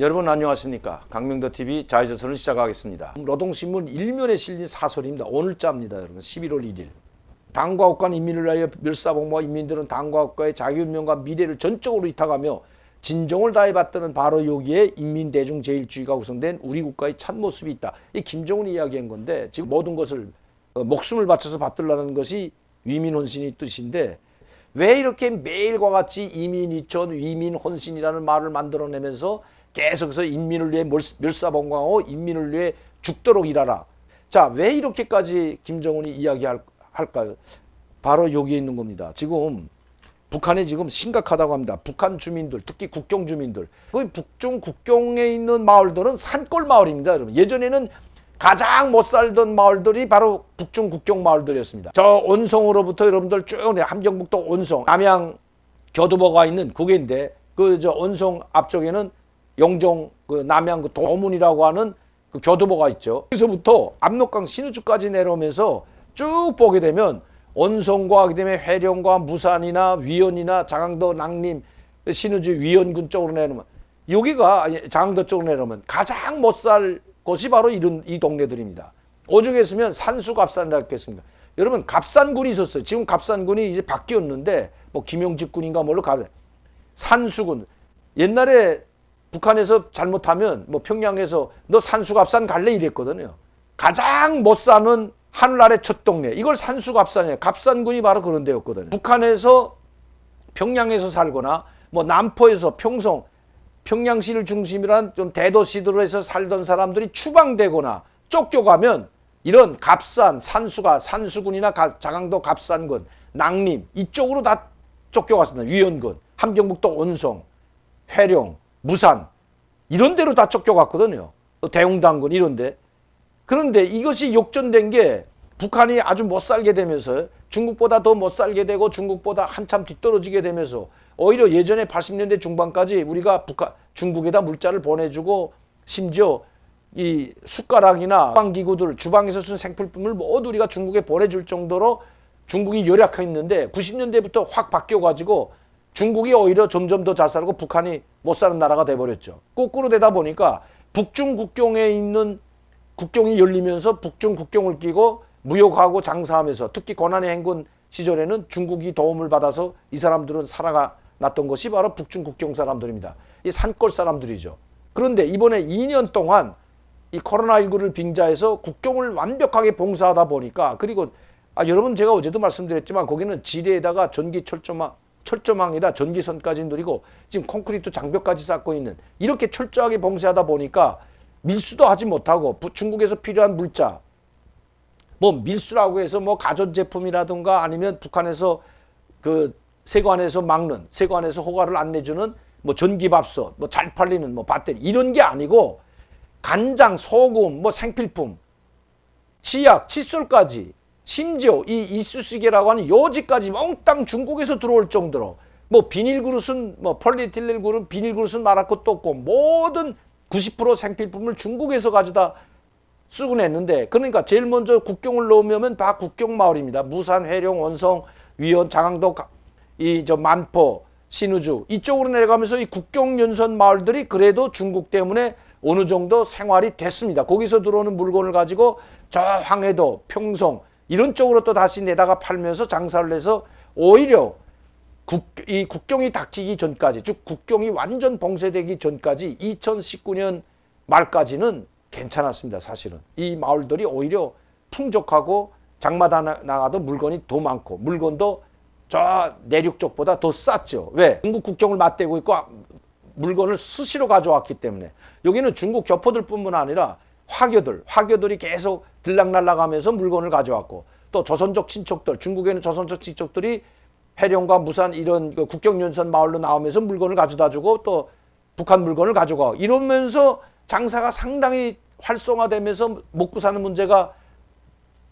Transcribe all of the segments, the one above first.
여러분 안녕하십니까 강명도 TV 자유조선을 시작하겠습니다. 노동신문 일면에 실린 사설입니다. 오늘자입니다, 여러분. 11월 1일. 당과 국가 인민을 위하여 멸사봉과 인민들은 당과 국가의 자기운명과 미래를 전적으로 위탁하며 진정을 다해 받드는 바로 여기에 인민대중제일주의가 구성된 우리 국가의 참모습이 있다. 이 김정은이 이야기한 건데 지금 모든 것을 어, 목숨을 바쳐서 받들라는 것이 위민혼신의 뜻인데 왜 이렇게 매일과 같이 이민이천 위민혼신이라는 말을 만들어내면서 계속해서 인민을 위해 멸- 멸사봉광하고 인민을 위해 죽도록 일하라. 자, 왜 이렇게까지 김정은이 이야기할까요? 바로 여기에 있는 겁니다. 지금 북한이 지금 심각하다고 합니다. 북한 주민들, 특히 국경 주민들. 그 북중 국경에 있는 마을들은 산골 마을입니다, 여러분. 예전에는 가장 못 살던 마을들이 바로 북중 국경 마을들이었습니다. 저 온성으로부터 여러분들 쭉 함경북도 온성, 남양 교두보가 있는 그게인데 그 저 온성 앞쪽에는 영종 그 남양 그 도문이라고 하는 그 교두보가 있죠. 여기서부터 압록강 신우주까지 내려오면서 쭉 보게 되면 온성과 그다음에 회령과 무산이나 위원이나 장항도 낭림 신우주 위원군 쪽으로 내려오면 여기가 장항도 쪽으로 내려오면 가장 못 살 곳이 바로 이런 이 동네들입니다. 오죽 했으면 산수 갑산이라 했겠습니까? 여러분 갑산군이 있었어요. 지금 갑산군이 이제 바뀌었는데 뭐 김용직 군인가 뭘로 가 산수군 옛날에 북한에서 잘못하면 뭐 평양에서 너 산수갑산 갈래 이랬거든요. 가장 못 사는 하늘 아래 첫 동네 이걸 산수갑산이에요. 갑산군이 바로 그런 데였거든요. 북한에서 평양에서 살거나 뭐 남포에서 평성 평양시를 중심이란 좀 대도시들로 해서 살던 사람들이 추방되거나 쫓겨가면 이런 갑산, 산수가 산수군이나 가- 자강도 갑산군, 낭림 이쪽으로 다 쫓겨갔습니다. 위원군, 함경북도 온성, 회령, 무산 이런 데로 다 쫓겨갔거든요. 또 대웅당군 이런 데 그런데 이것이 역전된 게 북한이 아주 못 살게 되면서 중국보다 더 못 살게 되고 중국보다 한참 뒤떨어지게 되면서 오히려 예전에 80년대 중반까지 우리가 북한 중국에다 물자를 보내주고 심지어 이 숟가락이나 주방기구들 주방에서 쓴 생필품을 모두 우리가 중국에 보내줄 정도로 중국이 열약했는데 90년대부터 확 바뀌어가지고 중국이 오히려 점점 더 잘 살고 북한이 못 사는 나라가 돼버렸죠. 거꾸로 되다 보니까 북중 국경에 있는 국경이 열리면서 북중 국경을 끼고 무역하고 장사하면서 특히 고난의 행군 시절에는 중국이 도움을 받아서 이 사람들은 살아가 났던 것이 바로 북중 국경 사람들입니다. 이 산골 사람들이죠. 그런데 이번에 2년 동안 이 코로나19를 빙자해서 국경을 완벽하게 봉사하다 보니까 그리고 아, 여러분 제가 어제도 말씀드렸지만 거기는 지뢰에다가 전기 철조망 철조망에다 전기선까지 누리고 지금 콘크리트 장벽까지 쌓고 있는 이렇게 철저하게 봉쇄하다 보니까 밀수도 하지 못하고 부- 중국에서 필요한 물자 뭐 밀수라고 해서 뭐 가전제품이라든가 아니면 북한에서 그 세관에서 막는 세관에서 허가를 안 내주는 뭐 전기밥솥 뭐 잘 팔리는 뭐 배터리 이런 게 아니고 간장 소금 뭐 생필품 치약 칫솔까지 심지어 이 이쑤시개라고 하는 요지까지 몽땅 중국에서 들어올 정도로 뭐 비닐 그릇은 뭐 폴리에틸렌 그릇 비닐 그릇은 말할 것도 없고 모든 90% 생필품을 중국에서 가져다 쓰고 냈는데 그러니까 제일 먼저 국경을 넘으면 다 국경 마을입니다. 무산, 회령, 원성, 위원, 장항도, 이 저 만포, 신우주 이쪽으로 내려가면서 이 국경 연선 마을들이 그래도 중국 때문에 어느 정도 생활이 됐습니다. 거기서 들어오는 물건을 가지고 저 황해도, 평성 이런 쪽으로 또 다시 내다가 팔면서 장사를 해서 오히려 국, 이 국경이 닥치기 전까지, 즉 국경이 완전 봉쇄되기 전까지 2019년 말까지는 괜찮았습니다. 사실은 이 마을들이 오히려 풍족하고 장마다 나- 나가도 물건이 더 많고 물건도 저 내륙 쪽보다 더 쌌죠. 왜? 중국 국경을 맞대고 있고 아, 물건을 수시로 가져왔기 때문에 여기는 중국 교포들뿐만 아니라 화교들, 화교들이 계속 들락날락하면서 물건을 가져왔고 또 조선족 친척들, 중국에는 조선족 친척들이 해령과 무산 이런 그 국경연선 마을로 나오면서 물건을 가져다주고 또 북한 물건을 가져가 이러면서 장사가 상당히 활성화되면서 먹고 사는 문제가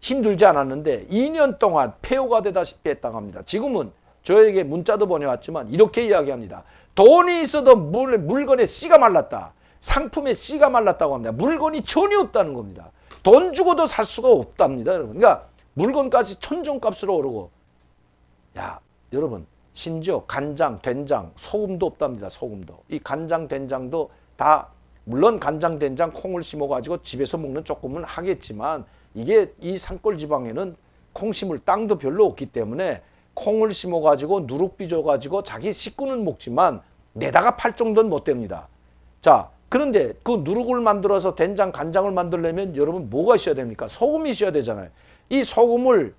힘들지 않았는데 2년 동안 폐허가 되다시피 했다고 합니다. 지금은 저에게 문자도 보내왔지만 이렇게 이야기합니다. 돈이 있어도 물, 물건에 씨가 말랐다. 상품에 씨가 말랐다고 합니다. 물건이 전혀 없다는 겁니다. 돈 주고도 살 수가 없답니다. 여러분. 그러니까 물건까지 천정값으로 오르고 야 여러분 심지어 간장, 된장, 소금도 없답니다. 소금도 이 간장, 된장도 다 물론 간장, 된장, 콩을 심어가지고 집에서 먹는 조금은 하겠지만 이게 이 산골 지방에는 콩 심을 땅도 별로 없기 때문에 콩을 심어가지고 누룩 빚어가지고 자기 식구는 먹지만 내다가 팔 정도는 못 됩니다. 자, 그런데 그 누룩을 만들어서 된장, 간장을 만들려면 여러분 뭐가 있어야 됩니까? 소금이 있어야 되잖아요. 이 소금을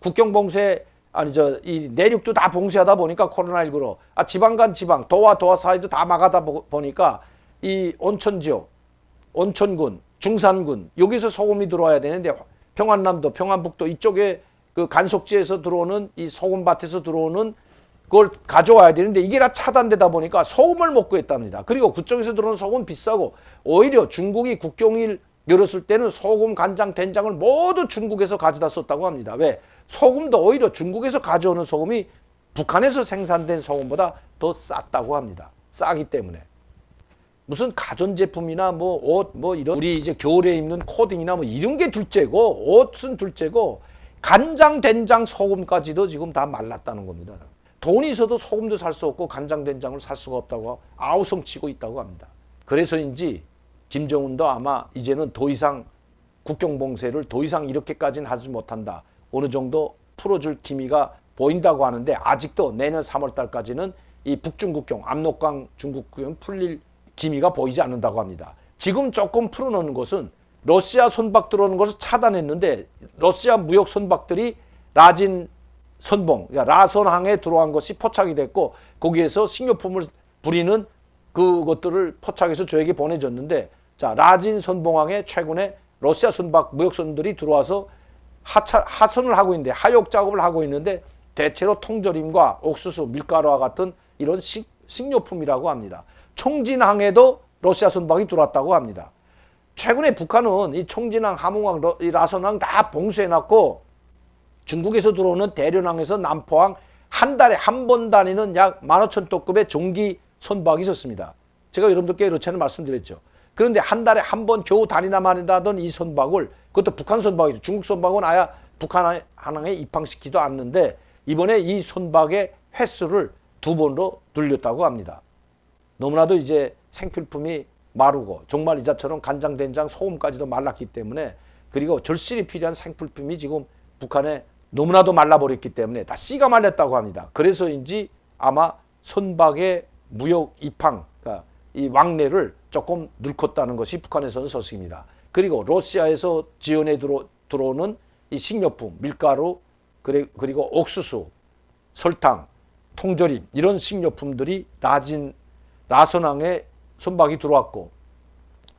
국경 봉쇄 아니 저 이 내륙도 다 봉쇄하다 보니까 코로나19로 아 지방 간 지방 도와 도와 사이도 다 막아다 보- 보니까 이 온천 지역 온천군 중산군 여기서 소금이 들어와야 되는데 평안남도 평안북도 이쪽에 그 간속지에서 들어오는 이 소금밭에서 들어오는 그걸 가져와야 되는데 이게 다 차단되다 보니까 소금을 못 구했답니다. 그리고 그쪽에서 들어오는 소금 비싸고 오히려 중국이 국경을 열었을 때는 소금, 간장, 된장을 모두 중국에서 가져다 썼다고 합니다. 왜? 소금도 오히려 중국에서 가져오는 소금이 북한에서 생산된 소금보다 더 쌌다고 합니다. 싸기 때문에. 무슨 가전제품이나 뭐 옷 뭐 이런 우리 이제 겨울에 입는 코딩이나 뭐 이런 게 둘째고 옷은 둘째고 간장 된장 소금까지도 지금 다 말랐다는 겁니다. 돈이 있어도 소금도 살 수 없고 간장 된장을 살 수가 없다고 아우성 치고 있다고 합니다. 그래서인지 김정은도 아마 이제는 더 이상 국경 봉쇄를 더 이상 이렇게까지는 하지 못한다. 어느 정도 풀어줄 기미가 보인다고 하는데 아직도 내년 3월 달까지는 이 북중 국경, 압록강 중국경 풀릴 기미가 보이지 않는다고 합니다. 지금 조금 풀어놓는 것은 러시아 선박 들어오는 것을 차단했는데 러시아 무역 선박들이 라진 선봉, 그러니까 라선항에 들어간 것이 포착이 됐고 거기에서 식료품을 부리는 그것들을 포착해서 저에게 보내줬는데 자 라진 선봉항에 최근에 러시아 선박 무역선들이 들어와서 하차, 하선을 하고 있는데 하역 작업을 하고 있는데 대체로 통조림과 옥수수, 밀가루와 같은 이런 식, 식료품이라고 합니다. 총진항에도 러시아 선박이 들어왔다고 합니다. 최근에 북한은 이 총진항, 함흥항, 라선항 다 봉쇄해놨고 중국에서 들어오는 대련항에서 남포항 한 달에 한 번 다니는 약 15,000톤급의 종기 선박이 있었습니다. 제가 여러분들께 여러 차례 말씀드렸죠. 그런데 한 달에 한 번 겨우 다니나 마니다던 이 선박을 그것도 북한 선박이죠. 중국 선박은 아예 북한 항에 입항시키도 않는데 이번에 이 선박의 횟수를 두 번으로 늘렸다고 합니다. 너무나도 이제 생필품이 마르고 정말 이자처럼 간장, 된장, 소금까지도 말랐기 때문에 그리고 절실히 필요한 생필품이 지금 북한에 너무나도 말라버렸기 때문에 다 씨가 말렸다고 합니다. 그래서인지 아마 선박의 무역 입항, 그러니까 이 왕래를 조금 늘컸다는 것이 북한에서는 소식입니다. 그리고 러시아에서 지원에 들어, 들어오는 이 식료품, 밀가루, 그리- 그리고 옥수수, 설탕, 통조림 이런 식료품들이 라진 라선항에 선박이 들어왔고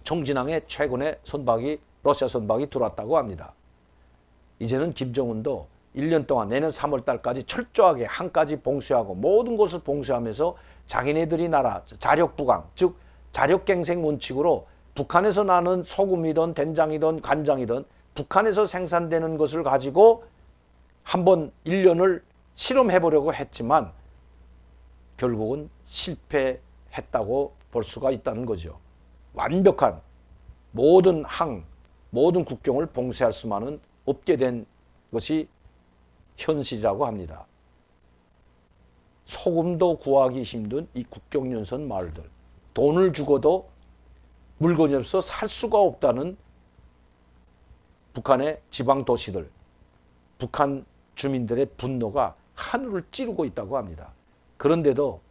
청진항에 최근에 선박이 러시아 선박이 들어왔다고 합니다. 이제는 김정은도 1년 동안 내년 3월 달까지 철저하게 한까지 봉쇄하고 모든 것을 봉쇄하면서 자기네들이 나라 자력 부강 즉 자력 갱생 원칙으로 북한에서 나는 소금이든 된장이든 간장이든 북한에서 생산되는 것을 가지고 한번 1년을 실험해 보려고 했지만 결국은 실패했다고 볼 수가 있다는 거죠. 완벽한 모든 항, 모든 국경을 봉쇄할 수만은 없게 된 것이 현실이라고 합니다. 소금도 구하기 힘든 이 국경연선 마을들. 돈을 주고도 물건이 없어 살 수가 없다는 북한의 지방 도시들. 북한 주민들의 분노가 하늘을 찌르고 있다고 합니다. 그런데도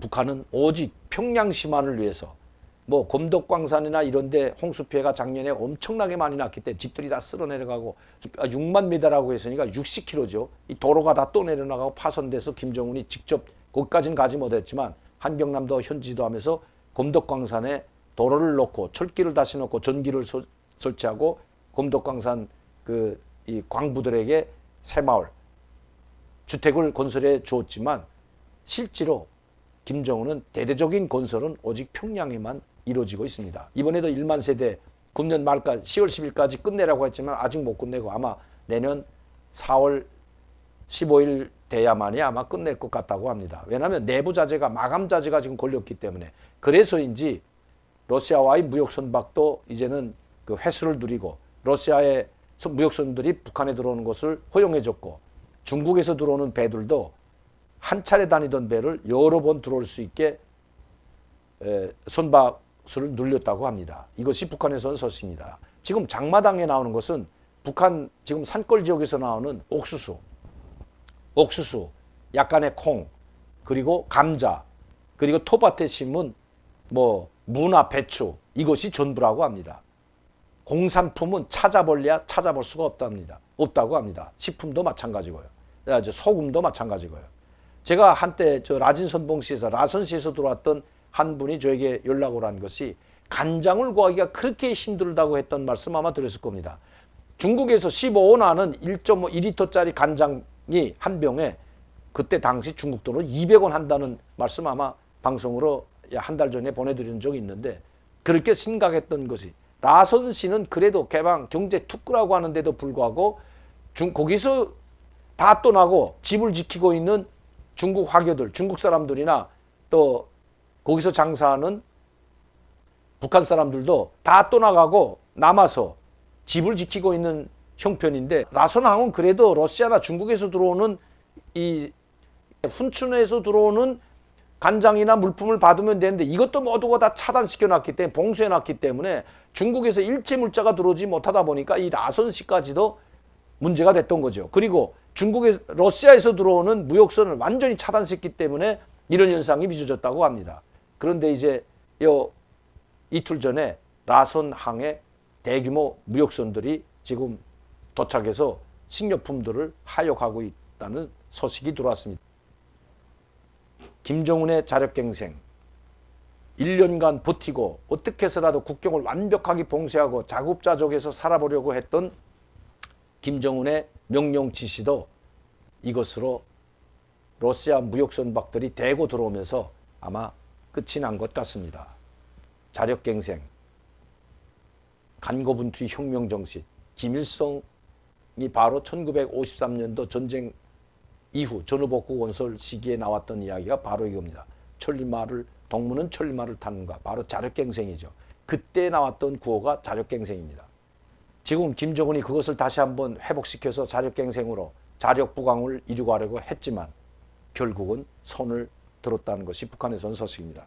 북한은 오직 평양시만을 위해서 뭐 곰덕광산이나 이런데 홍수 피해가 작년에 엄청나게 많이 났기 때문에 집들이 다 쓸어 내려가고 6만 미터라고 했으니까 60km죠. 이 도로가 다 또 내려나가고 파손돼서 김정은이 직접 거기까지는 가지 못했지만 한경남도 현지도 하면서 곰덕광산에 도로를 놓고 철길을 다시 놓고 전기를 소- 설치하고 곰덕광산 그 이 광부들에게 새마을 주택을 건설해 주었지만 실제로 김정은은 대대적인 건설은 오직 평양에만 이루어지고 있습니다. 이번에도 1만 세대 금년 말까지 10월 10일까지 끝내라고 했지만 아직 못 끝내고 아마 내년 4월 15일 돼야만이 아마 끝낼 것 같다고 합니다. 왜냐하면 내부 자재가 마감 자재가 지금 걸렸기 때문에 그래서인지 러시아와의 무역 선박도 이제는 그 회수를 누리고 러시아의 선- 무역 선들이 북한에 들어오는 것을 허용해줬고 중국에서 들어오는 배들도 한 차례 다니던 배를 여러 번 들어올 수 있게 에, 선박 수를 늘렸다고 합니다. 이것이 북한에서 소식입니다. 지금 장마당에 나오는 것은 북한 지금 산골 지역에서 나오는 옥수수, 옥수수, 약간의 콩, 그리고 감자, 그리고 톱밭에 심은 뭐 무나 배추 이것이 전부라고 합니다. 공산품은 찾아볼래야 찾아볼 수가 없답니다. 없다고 합니다. 식품도 마찬가지고요. 아, 저 소금도 마찬가지고요. 제가 한때 저 라진 선봉시에서 라선시에서 들어왔던 한 분이 저에게 연락을 한 것이 간장을 구하기가 그렇게 힘들다고 했던 말씀 아마 들었을 겁니다. 중국에서 15원하는 1.5 2리터짜리 간장이 한 병에 그때 당시 중국 돈으로 200원 한다는 말씀 아마 방송으로 한 달 전에 보내드린 적이 있는데 그렇게 심각했던 것이 라선 씨는 그래도 개방 경제 특구라고 하는데도 불구하고 중 거기서 다 떠나고 집을 지키고 있는 중국 화교들, 중국 사람들이나 또 거기서 장사하는 북한 사람들도 다 떠나가고 남아서 집을 지키고 있는 형편인데 라선항은 그래도 러시아나 중국에서 들어오는 이 훈춘에서 들어오는 간장이나 물품을 받으면 되는데 이것도 모두가 다 차단시켜 놨기 때문에 봉쇄해 놨기 때문에 중국에서 일체 물자가 들어오지 못하다 보니까 이 라선 씨까지도 문제가 됐던 거죠. 그리고 중국에 러시아에서 들어오는 무역선을 완전히 차단시켰기 때문에 이런 현상이 빚어졌다고 합니다. 그런데 이제 요 이틀 전에 라선항에 대규모 무역선들이 지금 도착해서 식료품들을 하역하고 있다는 소식이 들어왔습니다. 김정은의 자력갱생 1년간 버티고 어떻게 해서라도 국경을 완벽하게 봉쇄하고 자급자족해서 살아보려고 했던 김정은의 명령 지시도 이것으로 러시아 무역 선박들이 대고 들어오면서 아마 끝이 난 것 같습니다. 자력갱생, 간고분투의 혁명 정신, 김일성이 바로 1953년도 전쟁 이후 전후복구 건설 시기에 나왔던 이야기가 바로 이겁니다. 천리마를 동무는 천리마를 타는가 바로 자력갱생이죠. 그때 나왔던 구호가 자력갱생입니다. 지금 김정은이 그것을 다시 한번 회복시켜서 자력갱생으로 자력부강을 이루고 하려고 했지만 결국은 손을 들었다는 것이 북한에선 소식입니다.